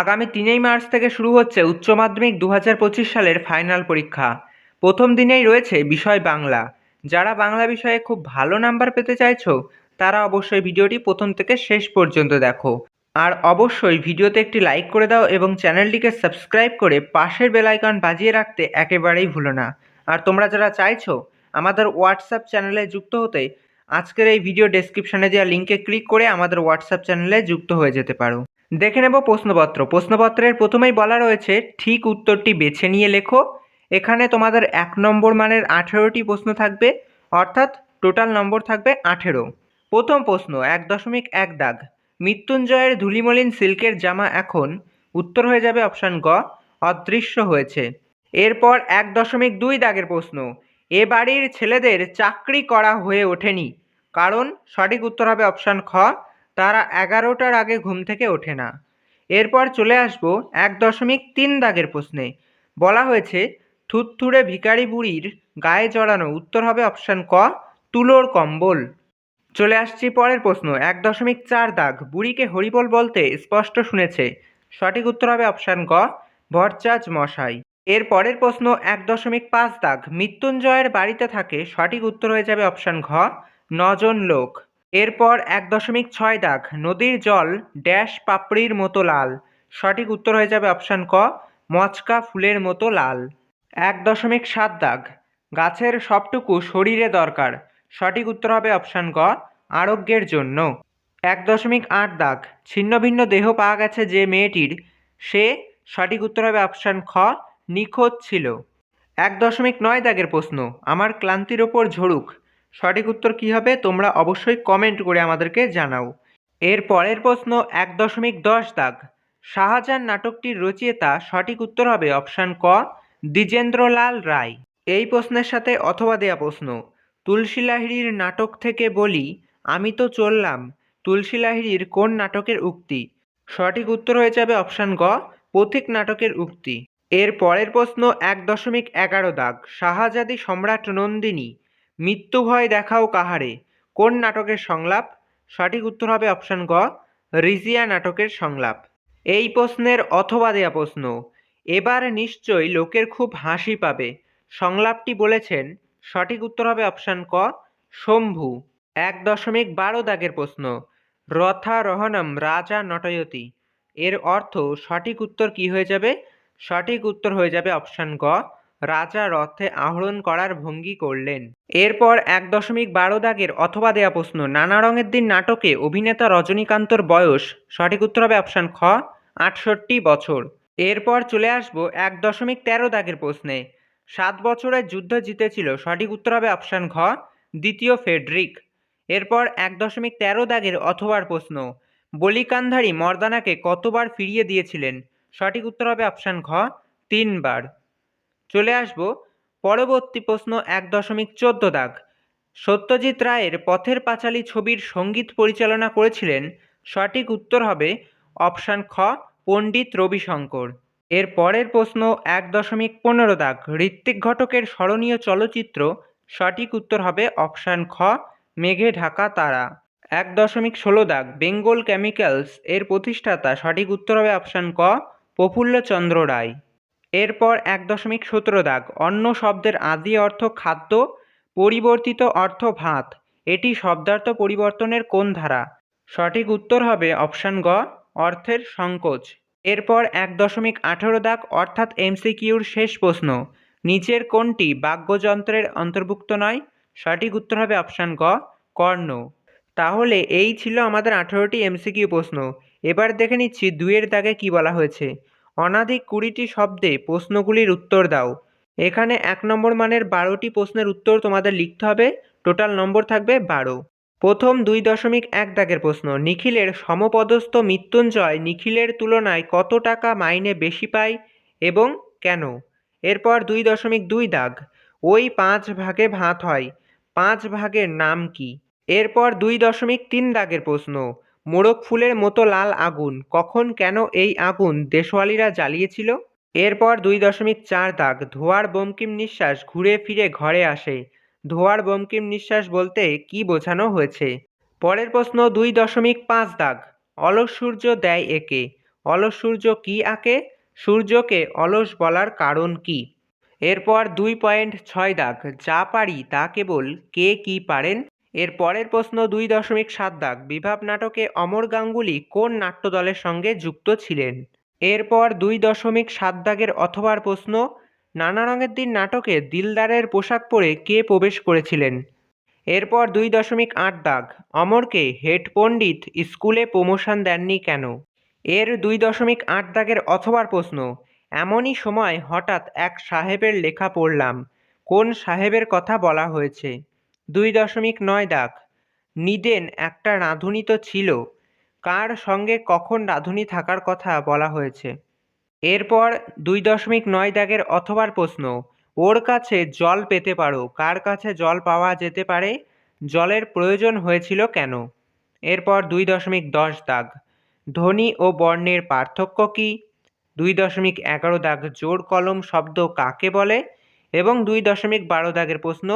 আগামী তিনই মার্চ থেকে শুরু হচ্ছে উচ্চ মাধ্যমিক দু হাজার পঁচিশ সালের ফাইনাল পরীক্ষা। প্রথম দিনেই রয়েছে বিষয় বাংলা। যারা বাংলা বিষয়ে খুব ভালো নাম্বার পেতে চাইছো, তারা অবশ্যই ভিডিওটি প্রথম থেকে শেষ পর্যন্ত দেখো। আর অবশ্যই ভিডিওতে একটি লাইক করে দাও এবং চ্যানেলটিকে সাবস্ক্রাইব করে পাশের বেল আইকন বাজিয়ে রাখতে একেবারেই ভুলো না। আর তোমরা যারা চাইছো আমাদের হোয়াটসঅ্যাপ চ্যানেলে যুক্ত হতে, আজকের এই ভিডিও ডেসক্রিপশানে দেওয়া লিঙ্কে ক্লিক করে আমাদের হোয়াটসঅ্যাপ চ্যানেলে যুক্ত হয়ে যেতে পারো। দেখে নেব প্রশ্নপত্র। প্রশ্নপত্রের প্রথমেই বলা রয়েছে, ঠিক উত্তরটি বেছে নিয়ে লেখো। এখানে তোমাদের এক নম্বর মানের আঠেরোটি প্রশ্ন থাকবে, অর্থাৎ টোটাল নম্বর থাকবে আঠেরো। প্রথম প্রশ্ন, এক দশমিক এক দাগ। মৃত্যুঞ্জয়ের ধুলিমলিন সিল্কের জামা এখন, উত্তর হয়ে যাবে অপশান গ, অদৃশ্য হয়েছে। এরপর এক দশমিক দুই দাগের প্রশ্ন, এ বাড়ির ছেলেদের চাকরি করা হয়ে ওঠেনি, কারণ সঠিক উত্তর হবে অপশান খ তারা এগারোটার আগে ঘুম থেকে ওঠে না। এরপর চলে আসব এক দশমিক তিন দাগের প্রশ্নে। বলা হয়েছে থুতথুড়ে ভিখারি বুড়ির গায়ে জড়ানো উত্তর হবে অপশান ক, তুলোর কম্বল। চলে আসছি পরের প্রশ্ন, এক দশমিক চার দাগ। বুড়িকে হরিবল বলতে স্পষ্ট শুনেছে। সঠিক উত্তর হবে অপশান গ, ভরচাজ মশাই। এর পরের প্রশ্ন, এক দশমিক পাঁচ দাগ। মৃত্যুঞ্জয়ের বাড়িতে থাকে সঠিক উত্তর হয়ে যাবে অপশান ঘ, নজন লোক। এরপর এক দশমিক ছয় দাগ, নদীর জল ড্যাশ পাপড়ির মতো লাল। সঠিক উত্তর হয়ে যাবে অপশান ক, মচকা ফুলের মতো লাল। এক দশমিক সাত দাগ, গাছের সবটুকু শরীরে দরকার। সঠিক উত্তর হবে অপশান ক আরোগ্যের জন্য। এক দশমিক আট দাগ, ছিন্ন ভিন্ন দেহ পাওয়া গেছে যে মেয়েটির, সে সঠিক উত্তর হবে অপশান খ, নিখোঁজ ছিল। এক দশমিক নয় দাগের প্রশ্ন, আমার ক্লান্তির ওপর ঝরুক। সঠিক উত্তর কী হবে তোমরা অবশ্যই কমেন্ট করে আমাদেরকে জানাও। এর পরের প্রশ্ন, এক দশমিক দশ দাগ। শাহজাহান নাটকটির রচয়িতা সঠিক উত্তর হবে অপশান ক, দ্বিজেন্দ্রলাল রায়। এই প্রশ্নের সাথে অথবা দেয়া প্রশ্ন, তুলসী লাহিড়ির নাটক থেকে বলি, আমি তো চললাম, তুলসী লাহিড়ির কোন নাটকের উক্তি? সঠিক উত্তর হয়ে যাবে অপশান গ, পথিক নাটকের উক্তি। এর পরের প্রশ্ন, এক দশমিক এগারো দাগ। শাহজাদি সম্রাট নন্দিনী মৃত্যু ভয় দেখাও কাহারে? কোন নাটকের সংলাপ? সঠিক উত্তর হবে অপশান গ, রিজিয়া নাটকের সংলাপ। এই প্রশ্নের অথবা দেয়া প্রশ্ন। এবার নিশ্চয়ই লোকের খুব হাসি পাবে। সংলাপটি বলেছেন, সঠিক উত্তর হবে অপশান ক, শম্ভু। এক দশমিক বারো দাগের প্রশ্ন রথারোহণম রাজা নটয়তি। এর অর্থ সঠিক উত্তর কি হয়ে যাবে? সঠিক উত্তর হয়ে যাবে অপশান গ রাজা রথে আহরণ করার ভঙ্গি করলেন। এরপর এক দশমিক বারো দাগের অথবা দেয়া প্রশ্ন, নানা রঙের দিন নাটকে অভিনেতা রজনীকান্তর বয়স, সঠিক উত্তর হবে অপশান খ, আটষট্টি বছর। এরপর চলে আসব এক দশমিক তেরো দাগের প্রশ্নে। সাত বছরের যুদ্ধ জিতেছিল, সঠিক উত্তর হবে অপশান ঘ, দ্বিতীয় ফেডরিক। এরপর এক দশমিক তেরো দাগের অথবার প্রশ্ন, বলিকান্ধারী মর্দানাকে কতবার ফিরিয়ে দিয়েছিলেন? সঠিক উত্তর হবে অপশান ঘ, তিনবার। চলে আসব। পরবর্তী প্রশ্ন এক দশমিক চোদ্দ দাগ। সত্যজিৎ রায়ের পথের পাঁচালী ছবির সংগীত পরিচালনা করেছিলেন। সঠিক উত্তর হবে অপশান খ, পণ্ডিত রবিশঙ্কর। এর পরের প্রশ্ন এক দশমিক পনেরো দাগ। ঋত্বিক ঘটকের স্মরণীয় চলচ্চিত্র সঠিক উত্তর হবে অপশান খ, মেঘে ঢাকা তারা। এক দশমিক ষোলো দাগ। বেঙ্গল কেমিক্যালস এর প্রতিষ্ঠাতা সঠিক উত্তর হবে অপশান ক, প্রফুল্লচন্দ্র রায়। এরপর এক দশমিক সতেরো দাগ, অন্য শব্দের আদি অর্থ খাদ্য, পরিবর্তিত অর্থ ভাত। এটি শব্দার্থ পরিবর্তনের কোন ধারা? সঠিক উত্তর হবে অপশান গ, অর্থের সংকোচ। এরপর এক দশমিক আঠেরো দাগ, অর্থাৎ এমসিকিউর শেষ প্রশ্ন। নিচের কোনটি বাক্যযন্ত্রের অন্তর্ভুক্ত নয়? সঠিক উত্তর হবে অপশান গ, কর্ণ। তাহলে এই ছিল আমাদের আঠেরোটি এমসিকিউ প্রশ্ন। এবার দেখে নিচ্ছি দুইয়ের দাগে কি বলা হয়েছে। অনাধিক কুড়িটি শব্দে প্রশ্নগুলির উত্তর দাও। এখানে এক নম্বর মানের বারোটি প্রশ্নের উত্তর তোমাদের লিখতে হবে। টোটাল নম্বর থাকবে বারো। প্রথম দুই দশমিক এক দাগের প্রশ্ন। নিখিলের সমপদস্থ মৃত্যুঞ্জয় নিখিলের তুলনায় কত টাকা মাইনে বেশি পায় এবং কেন? এরপর দুই দশমিক দুই দাগ। ওই পাঁচ ভাগে ভাত হয়। পাঁচ ভাগের নাম কি? এরপর দুই দশমিক তিন দাগের প্রশ্ন। মোড়ক ফুলের মতো লাল আগুন। কখন কেন এই আগুন দেশওয়ালিরা জ্বালিয়েছিল? এরপর দুই দশমিক চার দাগ। ধোয়ার বঙ্কিম নিঃশ্বাস ঘুরে ফিরে ঘরে আসে। ধোয়ার বঙ্কিম নিঃশ্বাস বলতে কি বোঝানো হয়েছে? পরের প্রশ্ন, দুই দশমিক পাঁচ দাগ। অলস সূর্য দেয় একে। অলস সূর্য কী আঁকে? সূর্যকে অলস বলার কারণ কী? এরপর দুই পয়েন্ট ছয় দাগ। যা পারি তা কেবল কে কি পারেন? এর পরের প্রশ্ন দুই দশমিক সাত দাগ। বিভাব নাটকে অমর গাঙ্গুলি কোন নাট্যদলের সঙ্গে যুক্ত ছিলেন? এরপর দুই দশমিক সাত দাগের অথবার প্রশ্ন, নানা রঙের দিন নাটকে দিলদারের পোশাক পরে কে প্রবেশ করেছিলেন? এরপর দুই দশমিক আট দাগ, অমরকে হেড পণ্ডিত স্কুলে প্রমোশন দেননি কেন? এর দুই দশমিক আট দাগের অথবার প্রশ্ন, এমনই সময় হঠাৎ এক সাহেবের লেখা পড়লাম, কোন সাহেবের কথা বলা হয়েছে? দুই দশমিক নয় দাগ। নিদেন একটা রাঁধুনি তো ছিল। কার সঙ্গে কখন রাঁধুনি থাকার কথা বলা হয়েছে? এরপর দুই দশমিক নয় দাগের অথবার প্রশ্ন, ওর কাছে জল পেতে পারো, কার কাছে জল পাওয়া যেতে পারে? জলের প্রয়োজন হয়েছিল কেন? এরপর দুই দশমিক দশ দাগ, ধ্বনি ও বর্ণের পার্থক্য কী? দুই দশমিক এগারো দাগ জোর কলম শব্দ কাকে বলে? এবং দুই দশমিক বারো দাগের প্রশ্ন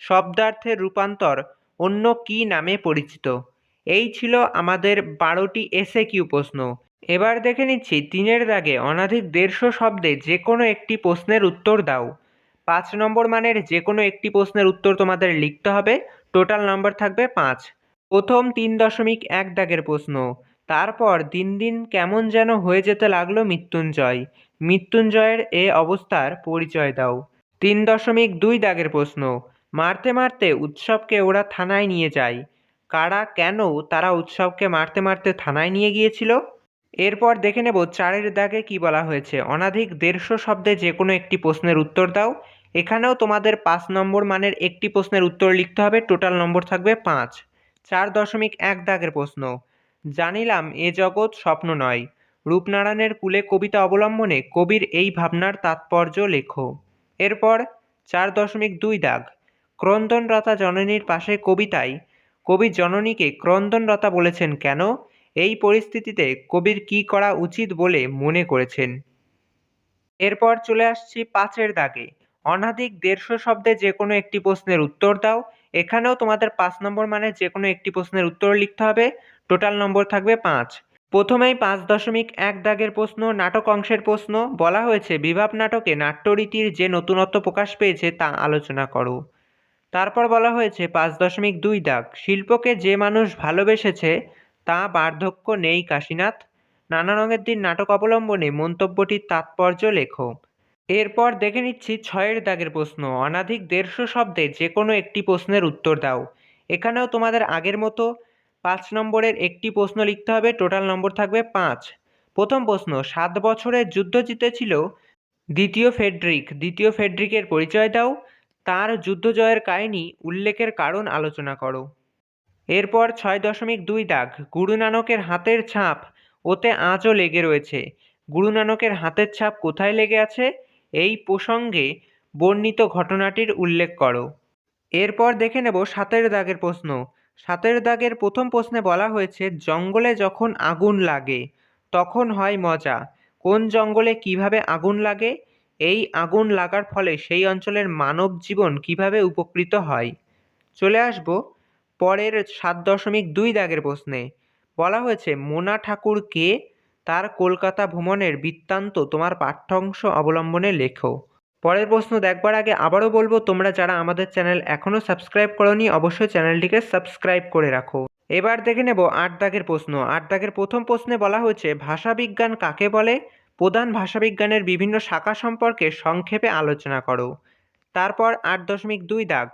শব্দার্থের রূপান্তর অন্য কী নামে পরিচিত? এই ছিল আমাদের বারোটি এসে কিউ প্রশ্ন। এবার দেখে নিচ্ছি তিনের দাগে অনাধিক দেড়শো শব্দে যে কোনো একটি প্রশ্নের উত্তর দাও। পাঁচ নম্বর মানের যে কোনো একটি প্রশ্নের উত্তর তোমাদের লিখতে হবে। টোটাল নম্বর থাকবে পাঁচ। প্রথম তিন দশমিক এক দাগের প্রশ্ন। তারপর দিন দিন কেমন যেন হয়ে যেতে লাগল মৃত্যুঞ্জয়। মৃত্যুঞ্জয়ের এ অবস্থার পরিচয় দাও। তিন দশমিক দুই দাগের প্রশ্ন। মারতে মারতে উৎসবকে ওরা থানায় নিয়ে যায়। কারা, কেন তারা উৎসবকে মারতে মারতে থানায় নিয়ে গিয়েছিল? এরপর দেখে নেব চারের দাগে কি বলা হয়েছে। অনাধিক দেড়শো শব্দে যে কোনো একটি প্রশ্নের উত্তর দাও। এখানেও তোমাদের পাঁচ নম্বর মানের একটি প্রশ্নের উত্তর লিখতে হবে। টোটাল নম্বর থাকবে পাঁচ। চার দশমিক এক দাগের প্রশ্ন। জানিলাম, এ জগৎ স্বপ্ন নয়। রূপনারায়ণের কুলে কবিতা অবলম্বনে কবির এই ভাবনার তাৎপর্য লেখো। এরপর চার দশমিক দুই দাগ। ক্রন্দনরতা জননীর পাশে কবিতায় কবি জননীকে ক্রন্দনরতা বলেছেন কেন? এই পরিস্থিতিতে কবির কী করা উচিত বলে মনে করেছেন। এরপর চলে আসছি পাঁচের দাগে। অনাধিক দেড়শো শব্দে যে কোনো একটি প্রশ্নের উত্তর দাও। এখানেও তোমাদের পাঁচ নম্বর মানে যে কোনো একটি প্রশ্নের উত্তর লিখতে হবে। টোটাল নম্বর থাকবে পাঁচ। প্রথমেই পাঁচ দশমিক এক দাগের প্রশ্ন, নাটক অংশের প্রশ্ন। বলা হয়েছে বিভাব নাটকে নাট্যরীতির যে নতুনত্ব প্রকাশ পেয়েছে তা আলোচনা করো। তারপর বলা হয়েছে, পাঁচ দশমিক দুই দাগ। শিল্পকে যে মানুষ ভালোবেসেছে, তা বার্ধক্য নেই, কাশীনাথ। নানা রঙের দিন নাটক অবলম্বনে মন্তব্যটির তাৎপর্য লেখো এরপর দেখে নিচ্ছি ছয়ের দাগের প্রশ্ন। অনাধিক দেড়শো শব্দে যে কোনো একটি প্রশ্নের উত্তর দাও। এখানেও তোমাদের আগের মতো পাঁচ নম্বরের একটি প্রশ্ন লিখতে হবে, টোটাল নম্বর থাকবে পাঁচ। প্রথম প্রশ্ন, সাত বছরের যুদ্ধ জিতেছিল দ্বিতীয় ফেডরিক। দ্বিতীয় ফেডরিকের পরিচয় দাও। তার যুদ্ধ জয়ের কাহিনী উল্লেখের কারণ আলোচনা করো। এরপর ছয় দশমিক দুই দাগ, গুরু নানকের হাতের ছাপ, ওতে আজও লেগে রয়েছে। গুরু নানকের হাতের ছাপ কোথায় লেগে আছে? এই প্রসঙ্গে বর্ণিত ঘটনাটির উল্লেখ করো। এরপর দেখে নেব সাতের দাগের প্রশ্ন। সাতের দাগের প্রথম প্রশ্নে বলা হয়েছে, জঙ্গলে যখন আগুন লাগে, তখন হয় মজা। কোন জঙ্গলে কীভাবে আগুন লাগে? এই আগুন লাগার ফলে সেই অঞ্চলের মানব জীবন কীভাবে উপকৃত হয়? চলে আসব পরের সাত দশমিক দুই দাগের প্রশ্নে। বলা হয়েছে, মোনা ঠাকুর কে? তার কলকাতা ভ্রমণের বৃত্তান্ত তোমার পাঠ্যাংশ অবলম্বনে লেখো। পরের প্রশ্ন দেখবার আগে আবারও বলব, তোমরা যারা আমাদের চ্যানেল এখনও সাবস্ক্রাইব করনি, অবশ্যই চ্যানেলটিকে সাবস্ক্রাইব করে রাখো। এবার দেখে নেব আট দাগের প্রশ্ন। আট দাগের প্রথম প্রশ্নে বলা হয়েছে, ভাষাবিজ্ঞান কাকে বলে? প্রধান ভাষাবিজ্ঞানের বিভিন্ন শাখা সম্পর্কে সংক্ষেপে আলোচনা করো। তারপর আট দশমিক দুই দাগ।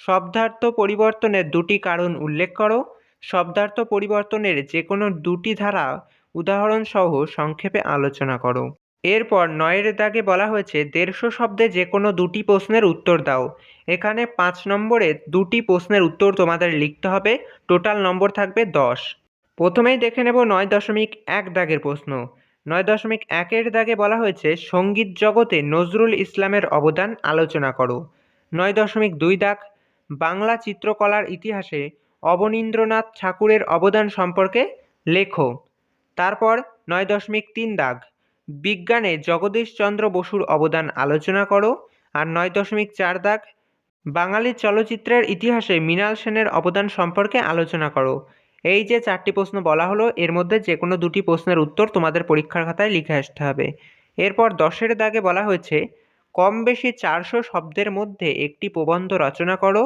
শব্দার্থ পরিবর্তনের দুটি কারণ উল্লেখ করো। শব্দার্থ পরিবর্তনের যে কোনো দুটি ধারা উদাহরণসহ সংক্ষেপে আলোচনা করো। এরপর নয়ের দাগে বলা হয়েছে, দেড়শো শব্দে যে কোনো দুটি প্রশ্নের উত্তর দাও। এখানে পাঁচ নম্বরে দুটি প্রশ্নের উত্তর তোমাদের লিখতে হবে, টোটাল নম্বর থাকবে দশ। প্রথমেই দেখে নেব নয় দশমিক এক দাগের প্রশ্ন। নয় দশমিক একের দাগে বলা হয়েছে, সংগীত জগতে নজরুল ইসলামের অবদান আলোচনা করো। নয় দশমিক দুই দাগ, বাংলা চিত্রকলার ইতিহাসে অবনীন্দ্রনাথ ঠাকুরের অবদান সম্পর্কে লেখো। তারপর নয় দশমিক তিন দাগ, বিজ্ঞানে জগদীশচন্দ্র বসুর অবদান আলোচনা করো। আর নয় দশমিক চার দাগ, বাঙালি চলচ্চিত্রের ইতিহাসে মৃণাল সেনের অবদান সম্পর্কে আলোচনা করো। এই যে চারটি প্রশ্ন বলা হলো, এর মধ্যে যে কোনো দুটি প্রশ্নের উত্তর তোমাদের পরীক্ষার খাতায় লিখে আসতে হবে। এরপর দশের দাগে বলা হয়েছে, কম বেশি চারশো শব্দের মধ্যে একটি প্রবন্ধ রচনা করো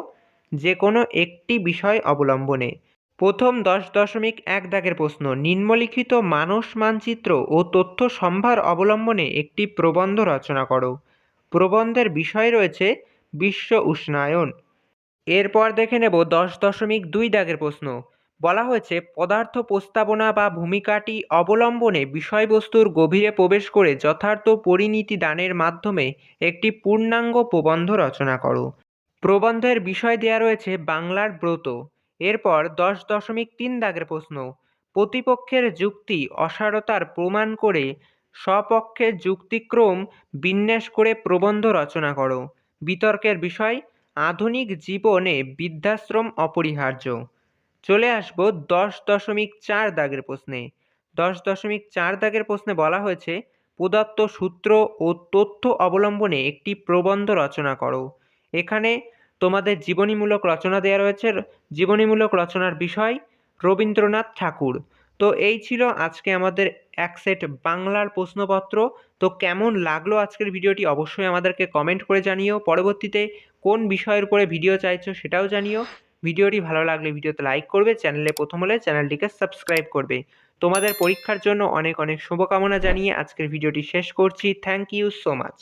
যে কোনো একটি বিষয় অবলম্বনে। প্রথম দশ দশমিক এক দাগের প্রশ্ন, নিম্নলিখিত মানস মানচিত্র ও তথ্য সম্ভার অবলম্বনে একটি প্রবন্ধ রচনা করো। প্রবন্ধের বিষয় রয়েছে, বিশ্ব উষ্ণায়ন। এরপর দেখে নেব দশ দশমিক দুই দাগের প্রশ্ন বলা হয়েছে, পদার্থ প্রস্তাবনা বা ভূমিকাটি অবলম্বনে বিষয়বস্তুর গভীরে প্রবেশ করে যথার্থ পরিণীতি দানের মাধ্যমে একটি পূর্ণাঙ্গ প্রবন্ধ রচনা করো। প্রবন্ধের বিষয় দেয়া রয়েছে বাংলার ব্রত। এরপর দশ দশমিক তিন দাগের প্রশ্ন, প্রতিপক্ষের যুক্তি অসারতার প্রমাণ করে স্বপক্ষের যুক্তিক্রম বিন্যাস করে প্রবন্ধ রচনা করো। বিতর্কের বিষয়, আধুনিক জীবনে বৃদ্ধাশ্রম অপরিহার্য। চলে আসব দশ দশমিক চার দাগের প্রশ্নে। দশ দশমিক চার দাগের প্রশ্নে বলা হয়েছে, প্রদত্ত সূত্র ও তথ্য অবলম্বনে একটি প্রবন্ধ রচনা করো। এখানে তোমাদের জীবনীমূলক রচনা দেওয়া রয়েছে। জীবনীমূলক রচনার বিষয় রবীন্দ্রনাথ ঠাকুর। তো এই ছিল আজকে আমাদের এক সেট বাংলার প্রশ্নপত্র। তো কেমন লাগল আজকের ভিডিওটি অবশ্যই আমাদেরকে কমেন্ট করে জানিও। পরবর্তীতে কোন বিষয়ের উপরে ভিডিও চাইছো সেটাও জানিও। ভিডিওটি ভালো লাগলে ভিডিওতে লাইক করবে, চ্যানেলে প্রথম হলে চ্যানেলটিকে সাবস্ক্রাইব করবে। তোমাদের পরীক্ষার জন্য অনেক অনেক শুভকামনা জানিয়ে আজকের ভিডিওটি শেষ করছি। Thank you so much